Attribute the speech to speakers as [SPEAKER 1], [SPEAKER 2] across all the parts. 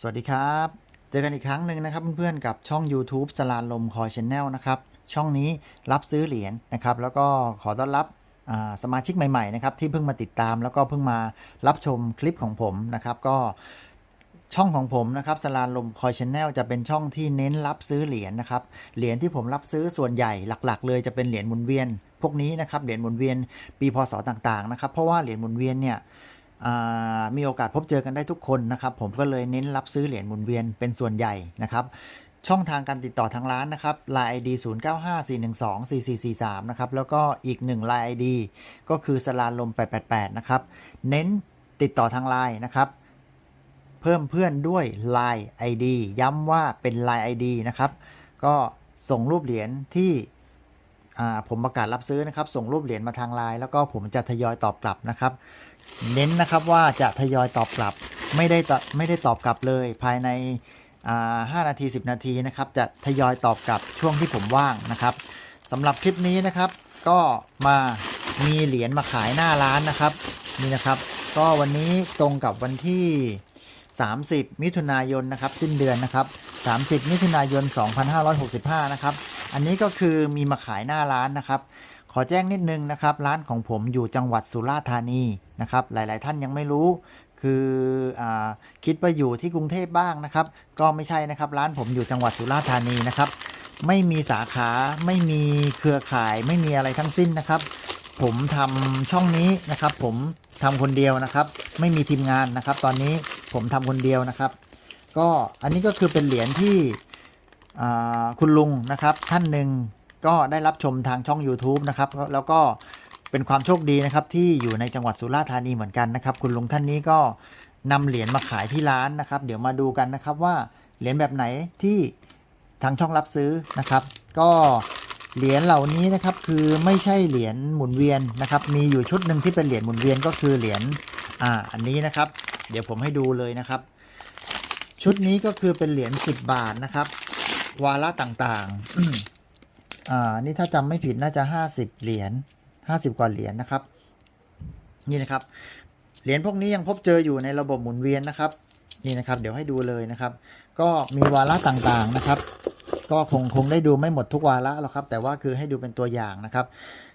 [SPEAKER 1] สวัสดีครับ เจอกันอีกครั้งหนึ่งนะครับเพื่อนๆกับช่อง YouTube สลานลมคอยชแนลนะครับ ช่องนี้รับซื้อเหรียญนะครับ แล้วก็ขอต้อนรับสมาชิกใหม่ๆนะครับที่เพิ่งมาติดตามแล้วก็เพิ่งมารับชมคลิปของผมนะครับก็ช่องของผมนะครับสลานลมคอยชแนลจะเป็นช่องที่เน้นรับซื้อเหรียญนะครับเหรียญที่ผมรับซื้อส่วนใหญ่หลัก ๆ เลยจะเป็นเหรียญหมุนเวียน พวกนี้นะครับเหรียญหมุนเวียนปีพศต่างๆนะครับเพราะว่าเหรียญหมุนเวียนเนี่ย มีโอกาสพบเจอกันได้ทุกคนนะครับ ผมก็เลยเน้นรับซื้อเหรียญหมุนเวียนเป็นส่วนใหญ่นะครับช่องทางการติดต่อทางร้านนะครับ Line ID 0954124443 นะครับ แล้วก็อีกหนึ่ง Line ID ก็คือสลาลม 888 นะครับ เน้นติดต่อทาง Line นะครับ เพิ่มเพื่อนด้วย Line ID ย้ำว่าเป็น Line ID นะครับ ก็ส่งรูปเหรียญที่ ผมประกาศรับซื้อนะครับ ส่งรูปเหรียญมาทางไลน์แล้วก็ผมจะทยอยตอบกลับนะครับ เน้นนะครับว่าจะทยอยตอบกลับ ไม่ได้ตอบไม่ได้ตอบกลับเลย ภายในอ่า5นาที 10 นาทีนะครับ จะทยอยตอบกลับช่วงที่ผมว่างนะครับสำหรับคลิปนี้นะครับ ก็มามีเหรียญมาขายหน้าร้านนะครับนี่นะครับ ก็วันนี้ตรงกับวันที่ 30 มิถุนายนนะครับ สิ้นเดือนนะครับ 30 มิถุนายน 2565 นะครับ อันนี้ก็คือมีมาขายหน้าร้านนะครับ ขอแจ้งนิดนึงนะครับ ร้านของผมอยู่จังหวัดสุราษฎร์ธานีนะครับ หลาย ๆ ท่านยังไม่รู้คืออคิดว่าอยู่ที่กรุงเทพบ้างนะครับ ก็ไม่ใช่นะครับ ร้านผมอยู่จังหวัดสุราษฎร์ธานีนะครับ ไม่มีสาขาไม่มีเครือข่ายไม่มีอะไรทั้งสิ้นนะครับ ผมทำช่องนี้นะครับ ผมทำคนเดียวนะครับ ไม่มีทีมงานนะครับ ตอนนี้ผมทำคนเดียวนะครับ ก็อันนี้ก็คือเป็นเหรียญที่ คุณลุงนะครับท่านหนึ่งก็ได้รับชมทางช่อง YouTube นะครับแล้วก็เป็นความโชคดีนะครับที่อยู่ในจังหวัดสุราษฎร์ธานีเหมือนกันนะครับ คุณลุงท่านนี้ก็นำเหรียญมาขายที่ร้านนะครับ เดี๋ยวมาดูกันนะครับว่าเหรียญแบบไหนที่ทางช่องรับซื้อนะครับ ก็เหรียญเหล่านี้นะครับคือไม่ใช่เหรียญหมุนเวียนนะครับ มีอยู่ชุดหนึ่งที่เป็นเหรียญหมุนเวียนก็คือเหรียญอ่าอันนี้นะครับ เดี๋ยวผมให้ดูเลยนะครับ ชุดนี้ก็คือเป็นเหรียญ10 บาทนะครับ วาระต่างๆ อ่า นี่ถ้าจำไม่ผิดน่าจะ 50 เหรียญ50 กว่าเหรียญนะครับ นี่นะครับ เหรียญพวกนี้ยังพบเจออยู่ในระบบหมุนเวียนนะครับ นี่นะครับ เดี๋ยวให้ดูเลยนะครับ ก็มีวาระต่างๆนะครับ ก็คงคงได้ดูไม่หมดทุกวาระหรอกครับ แต่ว่าคือให้ดูเป็นตัวอย่างนะครับ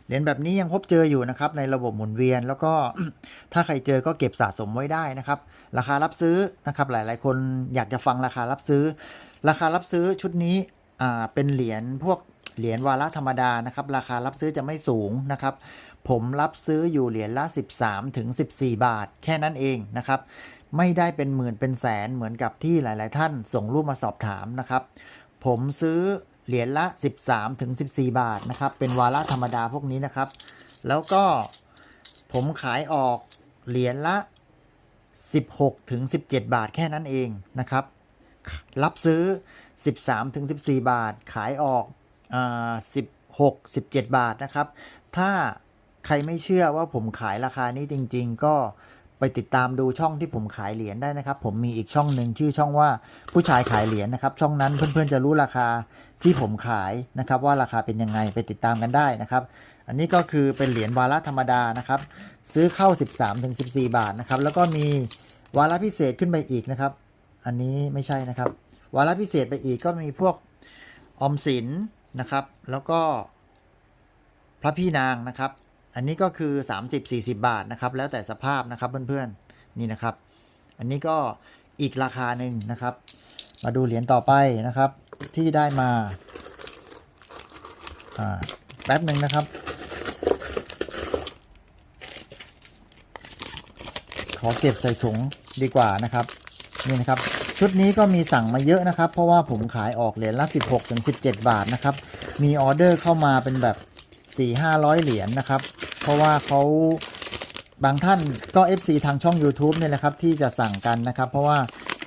[SPEAKER 1] เหรียญแบบนี้ยังพบเจออยู่นะครับในระบบหมุนเวียน แล้วก็ถ้าใครเจอก็เก็บสะสมไว้ได้นะครับ ราคารับซื้อนะครับหลาย ๆ คนอยากจะฟังราคารับซื้อ ราคารับซื้อชุดนี้อ่าเป็นเหรียญพวกเหรียญวาระธรรมดานะครับ ราคารับซื้อจะไม่สูงนะครับ ผมรับซื้ออยู่เหรียญละ 13ถึง14 บาท แค่นั้นเองนะครับ ไม่ได้เป็นหมื่นเป็นแสนเหมือนกับที่หลาย ๆ ท่านส่งรูปมาสอบถามนะครับ ผมซื้อ เหรียญละ 13ถึง14 บาทนะครับ เป็นวาระธรรมดาพวกนี้นะครับ แล้วก็ผมขายออกเหรียญละ 16ถึง17 บาทแค่นั้นเองนะครับ รับซื้อ 13ถึง14 บาท ขายออกอา16 17 บาทนะครับ ถ้าใครไม่เชื่อว่าผมขายราคานี้จริง ๆ ก็ไปติดตามดูช่องที่ผมขายเหรียญได้นะครับ ผมมีอีกช่องหนึ่งชื่อช่องว่าผู้ชายขายเหรียญนะครับ ช่องนั้นเพื่อนๆจะรู้ราคา ที่ผมขายนะครับว่าราคาเป็นยังไงไปติดตามกันได้นะครับ อันนี้ก็คือเป็นเหรียญวาระธรรมดานะครับ ซื้อเข้า 13ถึง14 บาทนะครับ แล้วก็มีวาระพิเศษขึ้นไปอีกนะครับ อันนี้ไม่ใช่นะครับ วาระพิเศษไปอีกก็มีพวกออมสินนะครับ แล้วก็พระพี่นางนะครับ อันนี้ก็คือ 30-40 บาทนะครับ แล้วแต่สภาพนะครับเพื่อนๆนี่นะครับ อันนี้ก็อีกราคาหนึ่งนะครับ มาดูเหรียญต่อไปนะครับ ที่ได้มาแป๊บหนึ่งนะครับ ขอเก็บใส่ถุงดีกว่านะครับนี่นะครับชุดนี้ก็มีสั่งมาเยอะนะครับ เพราะว่าผมขายออกเหรียญละ 16ถึง17 บาทนะครับ มีออเดอร์เข้ามาเป็นแบบ 4 500 เหรียญนะครับ เพราะว่าเขาบางท่านก็ FC ทางช่อง YouTube เนี่ยแหละครับ ที่จะสั่งกันนะครับ เพราะว่า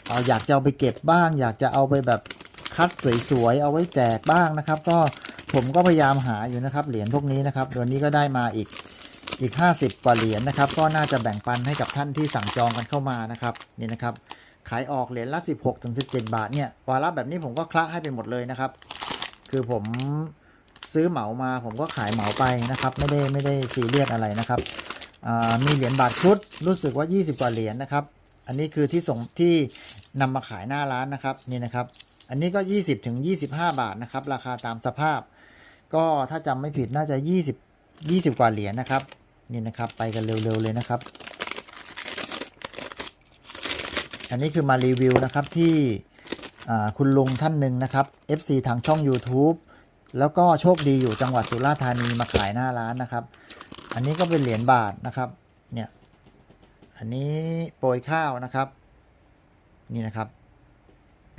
[SPEAKER 1] เอาอยากจะเอาไปเก็บบ้าง อยากจะเอาไปแบบ คัดสวยๆเอาไว้แจกบ้างนะครับ ก็ผมก็พยายามหาอยู่นะครับ เหรียญพวกนี้นะครับวันนี้ก็ได้มาอีกอีก 50 กว่าเหรียญนะครับ ก็น่าจะแบ่งปันให้กับท่านที่สั่งจองกันเข้ามานะครับนี่นะครับขายออกเหรียญละ 16ถึง17 บาทเนี่ยวาระแบบนี้ผมก็คละให้ไปหมดเลยนะครับ คือผมซื้อเหมามาผมก็ขายเหมาไปนะครับ ไม่ได้ไม่ได้ซีเรียสอะไรนะครับมีเหรียญบาทชุดรู้สึกว่า 20 กว่าเหรียญนะครับ อันนี้คือที่ส่งที่นำมาขายหน้าร้านนะครับนี่นะครับ อันนี้ก็ 20ถึง25 บาทนะครับ ราคาตามสภาพ ก็ถ้าจำไม่ผิดน่าจะ 20 20 กว่าเหรียญนะครับ นี่นะครับไปกันเร็วๆเลยนะครับ อันนี้คือมารีวิวนะครับที่คุณลุงท่านหนึ่งนะครับ FC ทางช่อง YouTube แล้วก็โชคดีอยู่จังหวัดสุราษฎร์ธานีมาขายหน้าร้านนะครับ อันนี้ก็เป็นเหรียญบาทนะครับ เนี่ย อันนี้โปรยข้าวนะครับ นี่นะครับ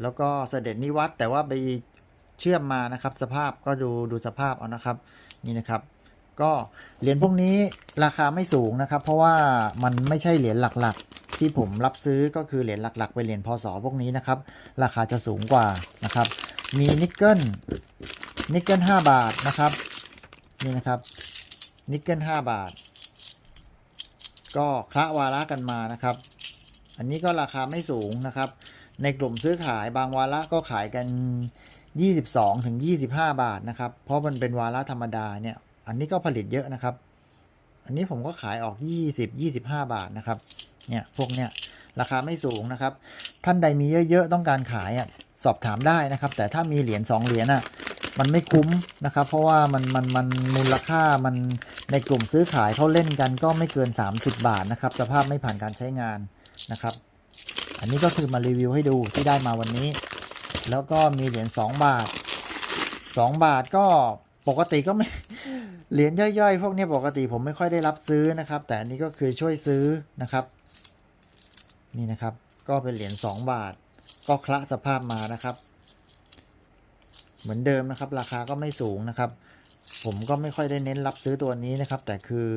[SPEAKER 1] แล้วก็เสด็จนิวัตแต่ว่าไปเชื่อมมานะครับ สภาพก็ดูดูสภาพเอานะครับนี่นะครับ ก็เหรียญพวกนี้ราคาไม่สูงนะครับ เพราะว่ามันไม่ใช่เหรียญหลักๆ ที่ผมรับซื้อก็คือเหรียญหลักๆเป็นเหรียญพศพวกนี้นะครับ ราคาจะสูงกว่านะครับ มีนิกเกิลนิกเกิล5บาทนะครับนี่นะครับนิกเกิล5บาท ก็คละวาระกันมานะครับ อันนี้ก็ราคาไม่สูงนะครับ ในกลุ่มซื้อขายบางวาระก็ขายกัน 22ถึง25 บาทนะครับ เพราะมันเป็นวาระธรรมดาเนี่ย อันนี้ก็ผลิตเยอะนะครับ อันนี้ผมก็ขายออก 20 25 บาทนะครับ เนี่ยพวกเนี้ยราคาไม่สูงนะครับ ท่านใดมีเยอะๆต้องการขายอะสอบถามได้นะครับ แต่ถ้ามีเหรียญ2เหรียญอะมันไม่คุ้มนะครับ เพราะว่ามันมันมันมูลค่ามันในกลุ่มซื้อขายเขาเล่นกันก็ไม่เกิน 30 บาทนะครับ สภาพไม่ผ่านการใช้งานนะครับ อันนี้ก็คือมารีวิวให้ดูที่ได้มาวันนี้ แล้วก็มีเหรียญ2บาท 2 บาทก็ปกติก็ไม่เหรียญย่อยๆ พวกนี้ปกติผมไม่ค่อยได้รับซื้อนะครับ แต่อันนี้ก็คือช่วยซื้อนะครับ นี่นะครับ ก็เป็นเหรียญ2บาท ก็คละสภาพมานะครับ เหมือนเดิมนะครับ ราคาก็ไม่สูงนะครับ ผมก็ไม่ค่อยได้เน้นรับซื้อตัวนี้นะครับ แต่คือ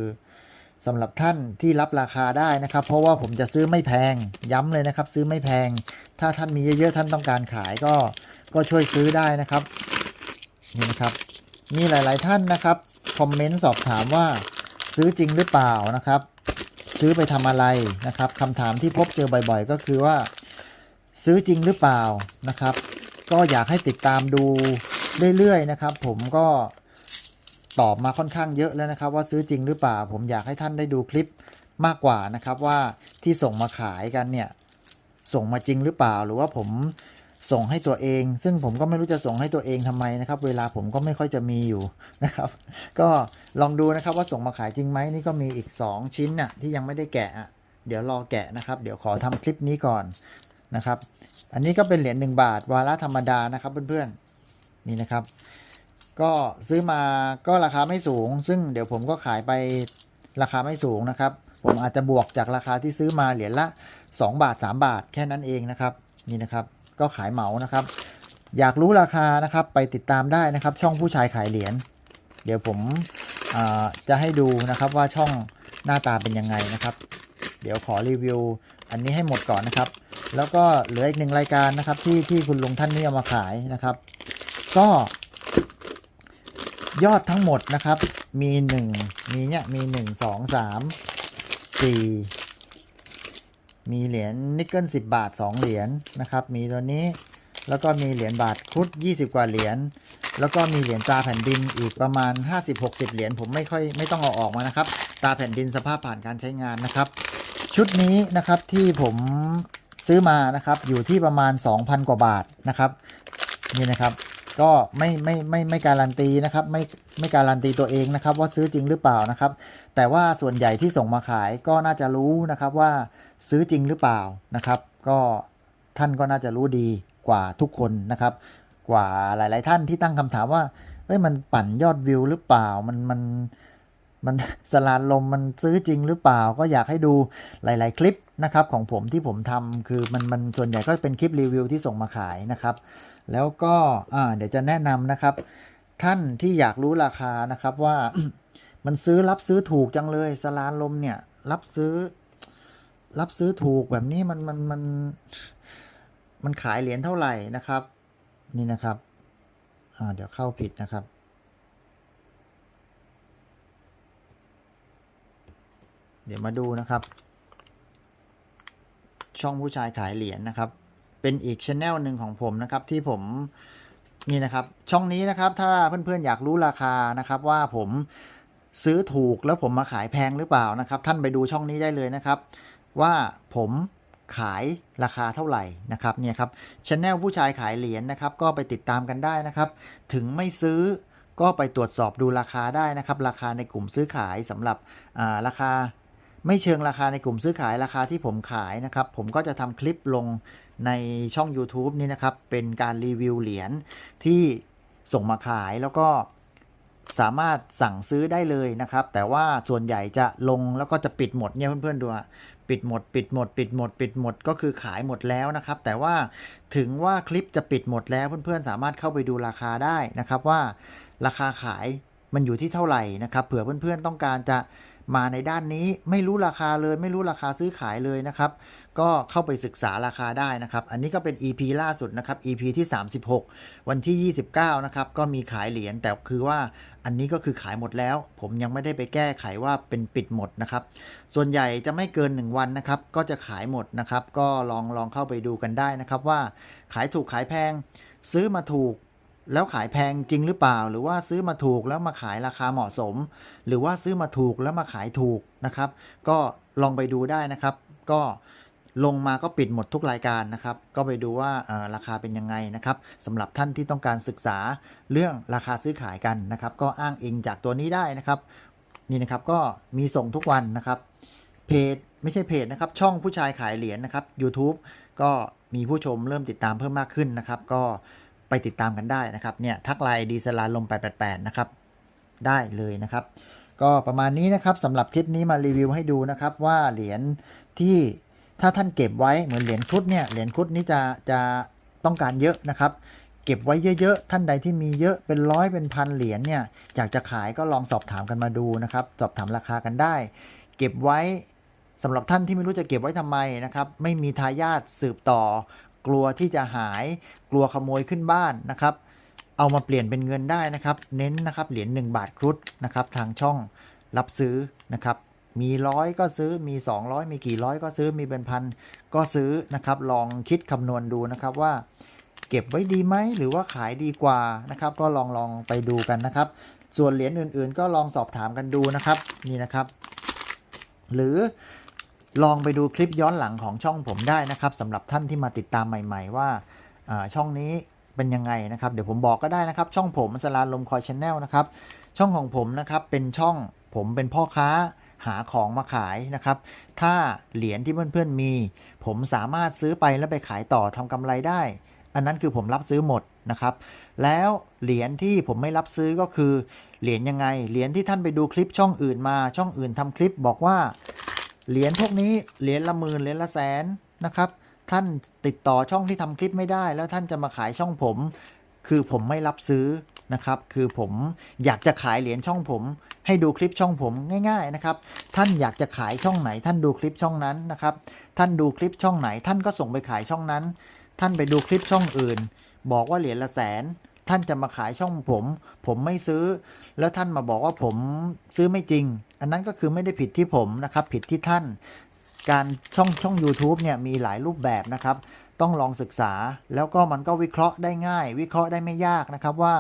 [SPEAKER 1] สำหรับท่านที่รับราคาได้นะครับ เพราะว่าผมจะซื้อไม่แพงย้ำเลยนะครับ ซื้อไม่แพง ถ้าท่านมีเยอะๆท่านต้องการขายก็ก็ช่วยซื้อได้นะครับนี่นะครับ มีหลายๆท่านนะครับคอมเมนต์สอบถามว่าซื้อจริงหรือเปล่านะครับ ซื้อไปทำอะไรนะครับคำถามที่พบเจอบ่อยๆ ก็คือว่า ซื้อจริงหรือเปล่านะครับ ก็อยากให้ติดตามดูเรื่อยๆนะครับ ผมก็ ตอบมาค่อนข้างเยอะแล้วนะครับ ว่าซื้อจริงหรือเปล่า ผมอยากให้ท่านได้ดูคลิปมากกว่านะครับว่าที่ส่งมาขายกันเนี่ยส่งมาจริงหรือเปล่า หรือว่าผมส่งให้ตัวเอง ซึ่งผมก็ไม่รู้จะส่งให้ตัวเองทำไมนะครับ เวลาผมก็ไม่ค่อยจะมีอยู่นะครับ ก็ลองดูนะครับว่าส่งมาขายจริงไหมนี่ก็มีอีก 2 ชิ้นน่ะที่ยังไม่ได้แกะเดี๋ยวรอแกะนะครับ เดี๋ยวขอทำคลิปนี้ก่อนนะครับ อันนี้ก็เป็นเหรียญ1บาท วาระธรรมดานะครับเพื่อนๆนี่นะครับ ก็ซื้อมาก็ราคาไม่สูง ซึ่งเดี๋ยวผมก็ขายไปราคาไม่สูงนะครับ ผมอาจจะบวกจากราคาที่ซื้อมาเหรียญละ 2 บาท 3 บาทแค่นั้นเองนะครับ นี่นะครับก็ขายเหมานะครับ อยากรู้ราคานะครับไปติดตามได้นะครับ ช่องผู้ชายขายเหรียญเดี๋ยวผมจะให้ดูนะครับว่าช่องหน้าตาเป็นยังไงนะครับ เดี๋ยวขอรีวิว อันนี้ให้หมดก่อนนะครับ แล้วก็เหลืออีกหนึ่งรายการนะครับที่ที่คุณลุงท่านนี้เอามาขายนะครับ ก็ ยอดทั้งหมดนะครับ มีหนึ่งมีเนี่ยมีหนึ่งสองสามสี่มีเหรียญนิกเกิลสิบบาทสองเหรียญนะครับ มีตัวนี้แล้วก็มีเหรียญบาทครุดยี่สิบกว่าเหรียญแล้วก็มีเหรียญตราแผ่นดินอีกประมาณ 50-60 เหรียญผมไม่ค่อยไม่ต้องเอาออกมานะครับตราแผ่นดินสภาพผ่านการใช้งานนะครับ ชุดนี้นะครับที่ผมซื้อมานะครับอยู่ที่ประมาณ 2,000 กว่าบาทนะครับนี่นะครับ ก็ไม่ไม่ไม่ไม่การันตีนะครับไม่ไม่การันตีตัวเองนะครับ ว่าซื้อจริงหรือเปล่านะครับ แต่ว่าส่วนใหญ่ที่ส่งมาขายก็น่าจะรู้นะครับว่าซื้อจริงหรือเปล่านะครับ ก็ท่านก็น่าจะรู้ดีกว่าทุกคนนะครับ กว่าหลาย ๆ ท่านที่ตั้งคำถามว่าเอ้ยมันปั่นยอดวิวหรือเปล่ามันมันมันสลานลมมันซื้อจริงหรือเปล่า ก็อยากให้ดูหลาย ๆ คลิปนะครับของผมที่ผมทำคือมันมันส่วนใหญ่ก็เป็นคลิปรีวิวที่ส่งมาขายนะครับ แล้วก็เดี๋ยวจะแนะนำนะครับ ท่านที่อยากรู้ราคานะครับว่ามันซื้อรับซื้อถูกจังเลยสลานลมเนี่ย รับซื้อ รับซื้อถูกแบบนี้มันมันมันมันขายเหรียญเท่าไหร่นะครับ นี่นะครับเดี๋ยวเข้าผิดนะครับเดี๋ยวมาดูนะครับ ช่องผู้ชายขายเหรียญนะครับ เป็นอีกช anel หนึ่งของผมนะครับที่ผมนี่นะครับ ช่องนี้นะครับ ถ้าเพื่อนๆอยากรู้ราคานะครับ ว่าผมซื้อถูกแล้วผมมาขายแพงหรือเปล่านะครับ ท่านไปดูช่องนี้ได้เลยนะครับ ว่าผมขายราคาเท่าไหร่นะครับเนี่ยครับชแนลผู้ชายขายเหรียญนะครับ ก็ไปติดตามกันได้นะครับ ถึงไม่ซื้อก็ไปตรวจสอบดูราคาได้นะครับ ราคาในกลุ่มซื้อขายสำหรับราคา ไม่เชิงราคาในกลุ่มซื้อขายราคาที่ผมขายนะครับ ผมก็จะทำคลิปลงในช่อง YouTube นี่นะครับ เป็นการรีวิวเหรียญที่ส่งมาขายแล้วก็สามารถสั่งซื้อได้เลยนะครับ แต่ว่าส่วนใหญ่จะลงแล้วก็จะปิดหมดเนี่ยเพื่อนๆดูอะปิดหมด ปิดหมด ปิดหมด ปิดหมดก็คือขายหมดแล้วนะครับ แต่ว่าถึงว่าคลิปจะปิดหมดแล้วเพื่อนๆ สามารถเข้าไปดูราคาได้นะครับว่าราคาขายมันอยู่ที่เท่าไหร่นะครับ เผื่อเพื่อนๆต้องการจะ มาในด้านนี้ไม่รู้ราคาเลย ไม่รู้ราคาซื้อขายเลยนะครับ ก็เข้าไปศึกษาราคาได้นะครับ อันนี้ก็เป็น EP ล่าสุดนะครับ EP ที่ 36 วันที่ 29 นะครับ ก็มีขายเหรียญแต่คือว่าอันนี้ก็คือขายหมดแล้ว ผมยังไม่ได้ไปแก้ไขว่าเป็นปิดหมดนะครับ ส่วนใหญ่จะไม่เกิน 1 วันนะครับ ก็จะขายหมดนะครับ ก็ลองลองเข้าไปดูกันได้นะครับว่าขายถูกขายแพง ซื้อมาถูก แล้วขายแพงจริงหรือเปล่า หรือว่าซื้อมาถูกแล้วมาขายราคาเหมาะสม หรือว่าซื้อมาถูกแล้วมาขายถูกนะครับ ก็ลองไปดูได้นะครับ ก็ลงมาก็ปิดหมดทุกรายการนะครับ ก็ไปดูว่าราคาเป็นยังไงนะครับสำหรับท่านที่ต้องการศึกษาเรื่องราคาซื้อขายกันนะครับ ก็อ้างอิงจากตัวนี้ได้นะครับ นี่นะครับก็มีส่งทุกวันนะครับ เพจไม่ใช่เพจนะครับ ช่องผู้ชายขายเหรียญนะครับ YouTube ก็มีผู้ชมเริ่มติดตามเพิ่มมากขึ้นนะครับ ก็ ไปติดตามกันได้นะครับเนี่ยทักไลน์ดีสลาลม888นะครับได้เลยนะครับ ก็ประมาณนี้นะครับสำหรับคลิปนี้มารีวิวให้ดูนะครับว่าเหรียญที่ถ้าท่านเก็บไว้เหมือนเหรียญครุฑเนี่ยเหรียญครุฑนี้จะจะต้องการเยอะนะครับ เก็บไว้เยอะๆท่านใดที่มีเยอะเป็นร้อยเป็นพันเหรียญเนี่ยอยากจะขายก็ลองสอบถามกันมาดูนะครับ สอบถามราคากันได้ เก็บไว้สำหรับท่านที่ไม่รู้จะเก็บไว้ทำไมนะครับ ไม่มีทายาทสืบต่อ กลัวที่จะหาย กลัวขโมยขึ้นบ้านนะครับ เอามาเปลี่ยนเป็นเงินได้นะครับ เน้นนะครับเหรียญ1บาทครุฑนะครับทางช่องรับซื้อนะครับมีร้อยก็ซื้อมี 200 มีกี่ร้อยก็ซื้อมีเป็นพันก็ซื้อนะครับลองคิดคำนวณดูนะครับว่า เก็บไว้ดีไหมหรือว่าขายดีกว่านะครับ ก็ลองลองไปดูกันนะครับ ส่วนเหรียญอื่นๆ ก็ลองสอบถามกันดูนะครับนี่นะครับ หรือ ลองไปดูคลิปย้อนหลังของช่องผมได้นะครับสำหรับท่านที่มาติดตามใหม่ ๆ ว่าช่องนี้เป็นยังไงนะครับ เดี๋ยวผมบอกก็ได้นะครับ ช่องผมสลาลมคอยชแนลนะครับ ช่องของผมนะครับเป็นช่องผมเป็นพ่อค้าหาของมาขายนะครับ ถ้าเหรียญที่เพื่อนๆมี ผมสามารถซื้อไปแล้วไปขายต่อทำกำไรได้ อันนั้นคือผมรับซื้อหมดนะครับ แล้วเหรียญที่ผมไม่รับซื้อก็คือเหรียญยังไง เหรียญที่ท่านไปดูคลิปช่องอื่นมา ช่องอื่นทำคลิปบอกว่า เหรียญพวกนี้เหรียญละหมื่นเหรียญละแสนนะครับ ท่านติดต่อช่องที่ทำคลิปไม่ได้ แล้วท่านจะมาขายช่องผม คือผมไม่รับซื้อนะครับ คือผมอยากจะขายเหรียญช่องผม ให้ดูคลิปช่องผมง่าย ๆนะครับ ท่านอยากจะขายช่องไหน ท่านดูคลิปช่องนั้นนะครับ ท่านดูคลิปช่องไหน ท่านก็ส่งไปขายช่องนั้น ท่านไปดูคลิปช่องอื่น บอกว่าเหรียญละแสนท่านจะมาขายช่องผม ผมไม่ซื้อ แล้วท่านมาบอกว่าผมซื้อไม่จริง อันนั้นก็คือไม่ได้ผิดที่ผมนะครับ ผิดที่ท่าน การช่องช่อง u t u b e เนี่ยมีหลายรูปแบบนะครับ ต้องลองศึกษาแล้วก็มันก็วิเคราะห์ได้ง่าย วิเคราะห์ได้ไม่ยากนะครับว่า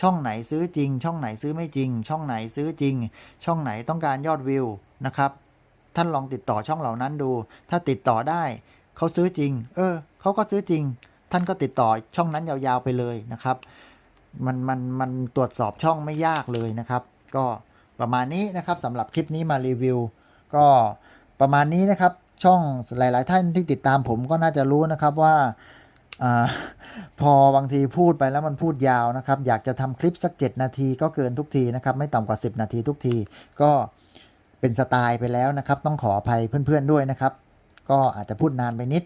[SPEAKER 1] ช่องไหนซื้อจริง ช่องไหนซื้อไม่จริง ช่องไหนซื้อจริง ช่องไหนต้องการยอดวิวนะครับ ท่านลองติดต่อช่องเหล่านั้นดู ถ้าติดต่อได้เขาซื้อจริง เออเขาก็ซื้อจริง ท่านก็ติดต่อช่องนั้นยาวๆไปเลยนะครับ มันมันมันตรวจสอบช่องไม่ยากเลยนะครับ ก็ ประมาณนี้นะครับสำหรับคลิปนี้มารีวิว ก็ประมาณนี้นะครับช่องหลาย ๆ ท่านที่ติดตามผมก็น่าจะรู้นะครับว่าอพอบางทีพูดไปแล้วมันพูดยาวนะครับ อยากจะทำคลิปสัก 7 นาทีก็เกินทุกทีนะครับ ไม่ต่ำกว่า 10 นาทีทุกที ก็เป็นสไตล์ไปแล้วนะครับ ต้องขออภัยเพื่อน ๆ ด้วยนะครับ ก็อาจจะพูดนานไปนิด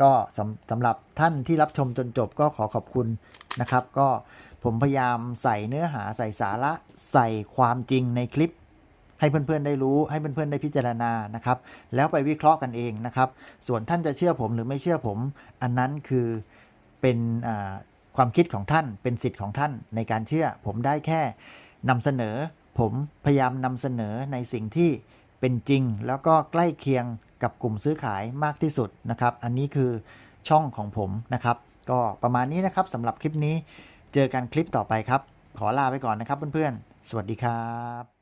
[SPEAKER 1] ก็สำสำหรับท่านที่รับชมจนจบก็ขอขอบคุณนะครับ ก็ ผมพยายามใส่เนื้อหาใส่สาระใส่ความจริงในคลิป ให้เพื่อนๆได้รู้ให้เพื่อนๆได้พิจารณานะครับ แล้วไปวิเคราะห์กันเองนะครับ ส่วนท่านจะเชื่อผมหรือไม่เชื่อผม อันนั้นคือเป็นความคิดของท่านเป็นสิทธิ์ของท่านในการเชื่อ ผมได้แค่นำเสนอ ผมพยายามนำเสนอในสิ่งที่เป็นจริง แล้วก็ใกล้เคียงกับกลุ่มซื้อขายมากที่สุดนะครับ อันนี้คือช่องของผมนะครับ ก็ประมาณนี้นะครับสำหรับคลิปนี้ เจอกันคลิปต่อไปครับ ขอลาไปก่อนนะครับเพื่อนๆ สวัสดีครับ